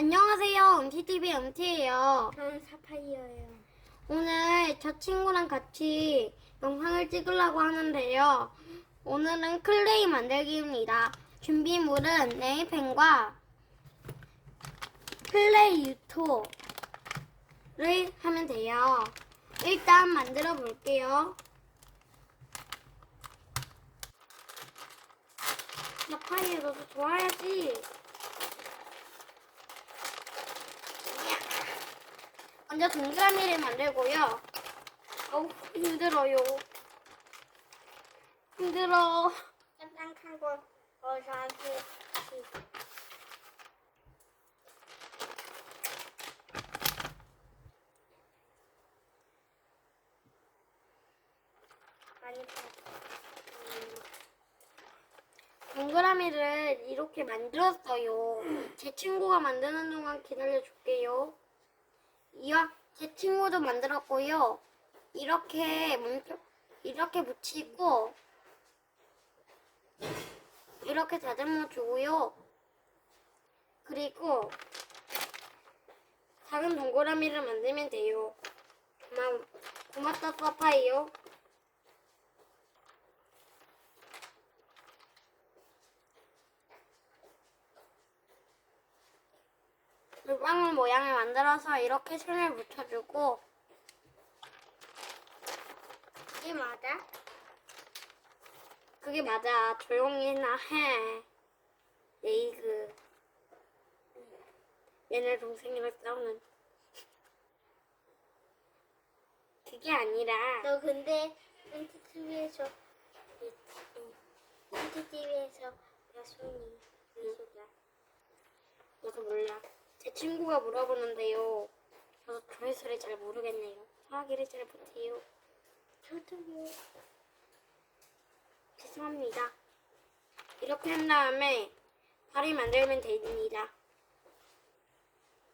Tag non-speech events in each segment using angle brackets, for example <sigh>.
안녕하세요. 음티TV 음티예요. 저는 사파이어예요. 오늘 저 친구랑 같이 영상을 찍으려고 하는데요. 오늘은 클레이 만들기입니다. 준비물은 네이펜과 클레이 유토를 하면 돼요. 일단 만들어 볼게요. 나파이어 너도 좋아야지. 먼저 동그라미를 만들고요. 어우, 힘들어요. 힘들어. 깜깜한 거, 어, 저한테, 그, 많이 음, 동그라미를 이렇게 만들었어요. 제 친구가 만드는 동안 기다려줄게요. 이와 제 친구도 만들었고요. 이렇게 뭉쳐, 이렇게 붙이고 이렇게 다듬어 주고요. 그리고 작은 동그라미를 만들면 돼요. 고마, 고맙다 서파이요. 물방울 모양을 만들어서 이렇게 손을 붙여주고 이게 맞아? 그게 맞아. 조용히나 해. 에이그. 얘네 동생이랑 싸우는. 그게 아니라. 너 근데 NTTV에서 NTTV에서 야순이 미소가 나도 몰라. 제 친구가 물어보는데요. 저도 조회수를 잘 모르겠네요. 소화기를 잘 못해요. 저도요 죄송합니다. 이렇게 한 다음에 다리 만들면 됩니다.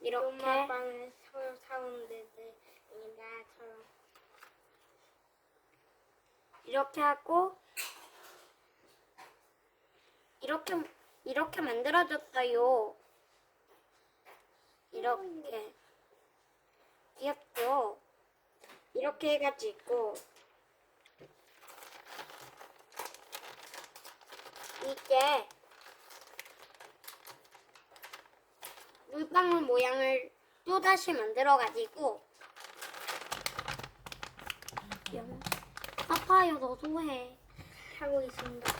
이렇게. 엄마 사오는데 나처럼 이렇게 하고 이렇게 이렇게 만들어졌어요. 이렇게 귀엽죠? 이렇게 해가지고 이게 물방울 모양을 또 다시 만들어가지고 아파요 너도 해. 하고 있습니다.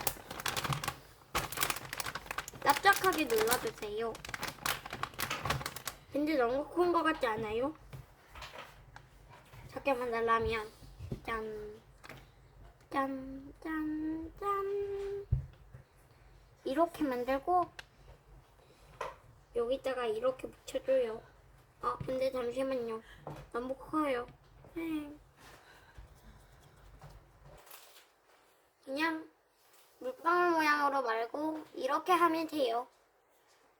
납작하게 눌러주세요. 근데 너무 큰것 같지 않아요? 작게 만들려면 짠, 짠, 짠, 짠 이렇게 만들고 여기다가 이렇게 붙여줘요. 아 근데 잠시만요. 너무 커요. 네. 그냥 물방울 모양으로 말고 이렇게 하면 돼요.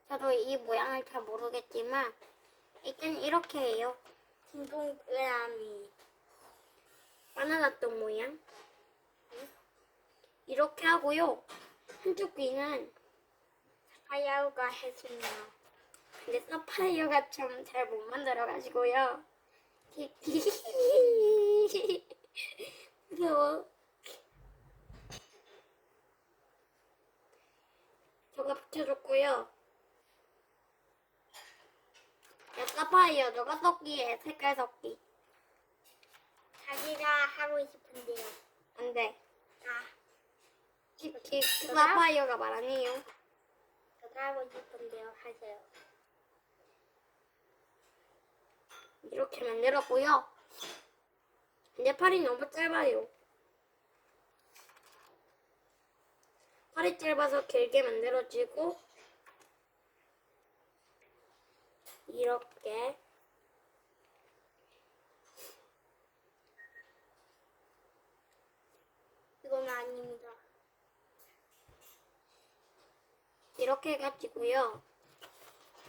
저도 이 모양을 잘 모르겠지만 일단 이렇게 해요. 동그라미 바나나 떡 모양. 이렇게 하고요. 한쪽 귀는 사파이어가 했습니다. 근데 서파이어가 참 잘 못 만들어가지고요. <laughs> 무서워. 저가 붙여줬고요. 야, 서파이어, 너가 섞기에 색깔 섞기. 자기가 하고 싶은데요. 안 돼. 아, 키, 키, 서파이어가 말 아니에요. 저도 하고 싶은데요. 하세요. 이렇게 만들었고요. 근데 팔이 너무 짧아요. 팔이 짧아서 길게 만들어지고 이렇게 이건 아닙니다. 이렇게 해가지고요.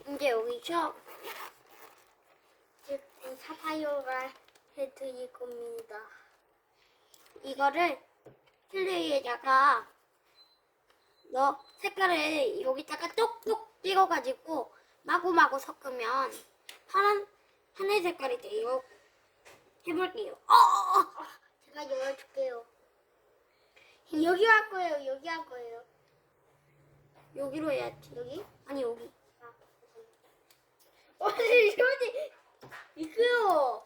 이제 여기서 즉, 사파이어가 해드릴 겁니다. 이거를 클레이에다가 너 색깔을 여기다가 똑똑 찍어가지고 마구마구 섞으면 파란 하늘 색깔이 돼요. 해볼게요. 어, 어, 어. 제가 열어줄게요. 여기 할 거예요. 여기 할 거예요. 여기로 해야지. 여기? 아니 여기. 어, <laughs> 이거지. 이거요.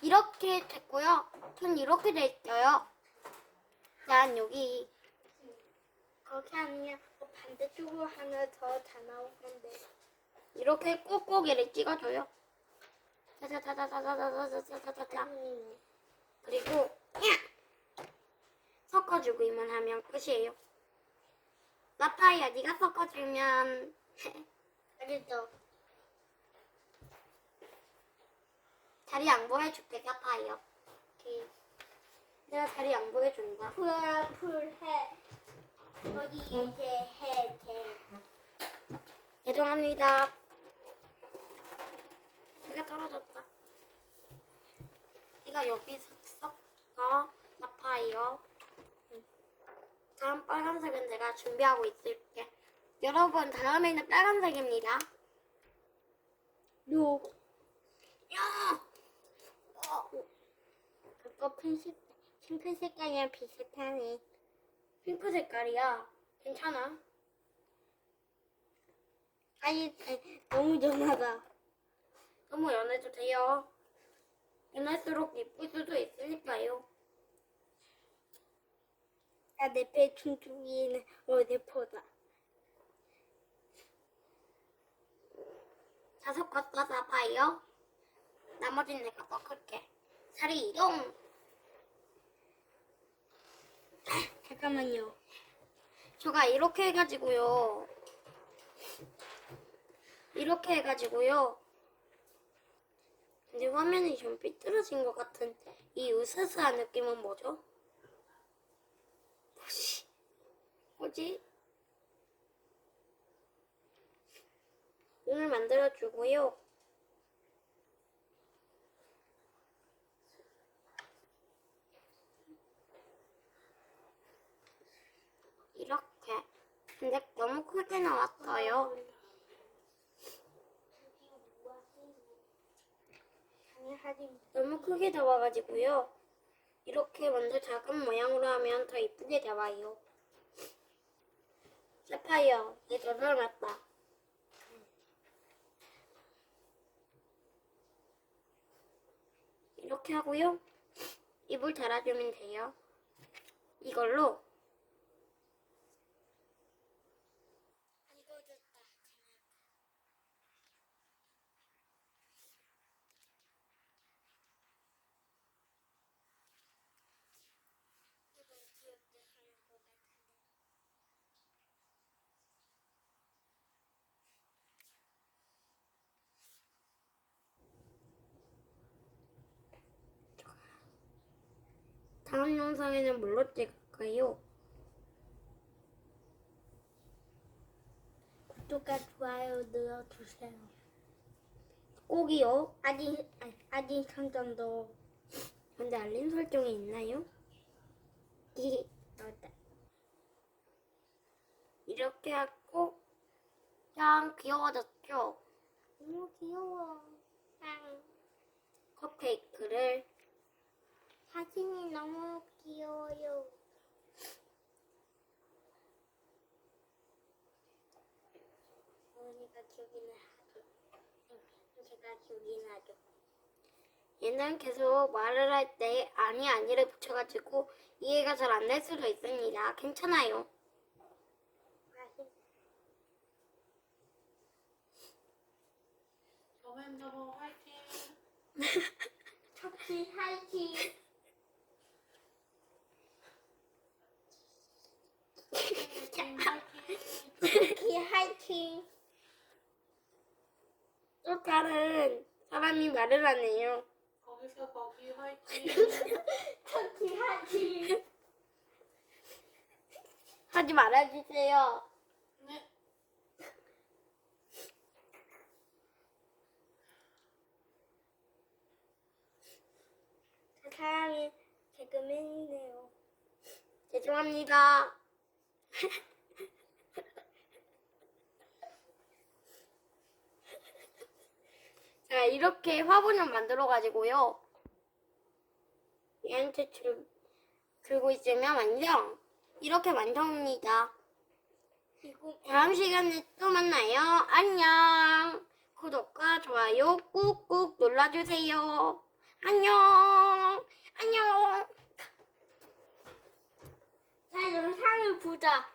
이렇게 됐고요. 전 이렇게 됐어요. 난 여기 그렇게 아니면 반대쪽으로 하나 더다 나올 건데. 이렇게 꼭꼭이를 찍어줘요. 자자자자자자자자자자자. 음. 그리고 섞어주기만 하면 끝이에요. 나타야, 네가 섞어주면 <laughs> 알겠죠? 자리 양보해줄게. 오케이. 내가 자리 양보해준다. 풀풀해. 여기 이제 해 돼. 죄송합니다. 내가 떨어졌다. 네가 여기 섞어, 나타요. 다음 빨간색은 내가 준비하고 있을게. 여러분, 다음에는 빨간색입니다. 요. 야! 어, 그거 핑크 핑크 색깔이랑 비슷하네. 핑크 색깔이야. 괜찮아. 아니 너무 연하다. 너무 연해도 돼요. 연할수록 예쁠 수도 있으니까요. 나내배 퉁퉁이는 어내 포다. 다 섞었어, 나봐요. 나머지는 내가 섞을게. 자리 이동. 잠깐만요. 제가 이렇게 해가지고요. 이렇게 해가지고요. 근데 화면이 좀 삐뚤어진 것 같은 이 으스스한 느낌은 뭐죠? 뭐지? 뭐지? 오늘 만들어주고요. 이렇게. 근데 너무 크게 나왔어요. 너무 크게 나와가지고요. 이렇게 먼저 작은 모양으로 하면 더 이쁘게 나와요. 세파이어, 얘도 닮았다. 이렇게 하고요. 입을 달아주면 돼요. 이걸로 다음 영상에는 뭘로 찍을까요? 구독과 좋아요 눌러주세요. 꼭이요. 아직 아직 상점도 근데 알림 설정이 있나요? 나왔다. 이렇게 하고 짱 귀여워졌죠? 너무 귀여워. 아, 컵케이크를 사진이 너무 귀여워요. 어머니가 기억이 나죠. 제가 기억이 나죠. 얘는 계속 말을 할 때 아니 아니를 붙여가지고 이해가 잘 안 될 수도 있습니다. 괜찮아요. 맛있. 저맨저버 화이팅! <laughs> 하이팅. 화이팅! 화 하이팅. 또 다른 사람이 말을 하네요. 거기서 거기 화이팅! <laughs> 척지 하이팅. 하지 말아주세요. 네. 그 사람이 개그맨이네요. 죄송합니다. <laughs> 이렇게 화분을 만들어 가지고요. 얘한테 들, 들고 있으면 완성. 이렇게 완성입니다. 다음 시간에 또 만나요. 안녕. 구독과 좋아요 꾹꾹 눌러주세요. 안녕. 안녕. 자 영상을 보자.